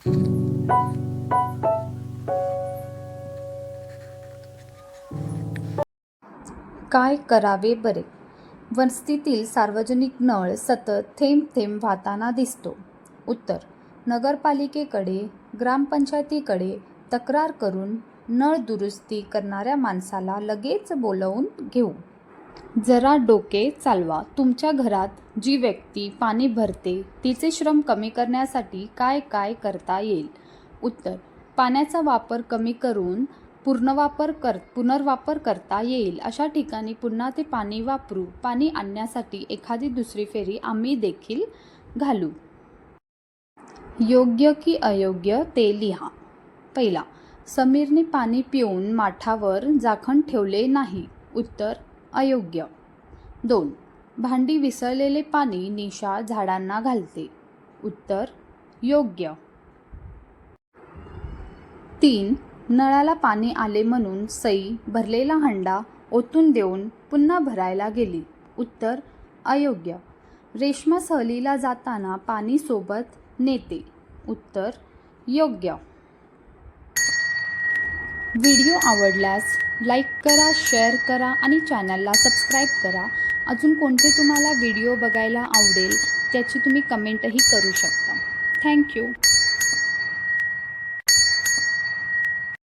काय करावे बरे? वस्तीतील सार्वजनिक नळ सतत थेंब थेंब वाहताना दिसतो. उत्तर नगरपालिकेकडे ग्रामपंचायतीकडे तक्रार करून नळ दुरुस्ती करणाऱ्या माणसाला लगेच बोलवून घेऊ. जरा डोके चालवा. तुमच्या घरात जी व्यक्ती पाणी भरते तिचे श्रम कमी करण्यासाठी काय काय करता येईल? उत्तर पाण्याचा वापर कमी करून पूर्णवापर कर पुनर्वापर करता येईल. अशा ठिकाणी पुन्हा ते पाणी वापरू पाणी आणण्यासाठी एखादी दुसरी फेरी आम्ही देखील घालू. योग्य की अयोग्य ते लिहा. पहिला समीरने पाणी पिऊन माठावर जाखण ठेवले नाही. उत्तर अयोग्य. दोन. भांडी विसळलेले पाणी निशा झाडांना घालते. उत्तर योग्य. तीन. नळाला पाणी आले म्हणून सई भरलेला हंडा ओतून देऊन पुन्हा भरायला गेली. उत्तर अयोग्य. रेश्मा सहलीला जाताना पाणी सोबत नेते. उत्तर योग्य. व्हिडिओ आवडल्यास लाईक करा शेअर करा आणि चॅनलला सबस्क्राईब करा. अजून कोणते तुम्हाला व्हिडिओ बघायला आवडेल त्याची तुम्ही कमेंटही करू शकता. थँक्यू.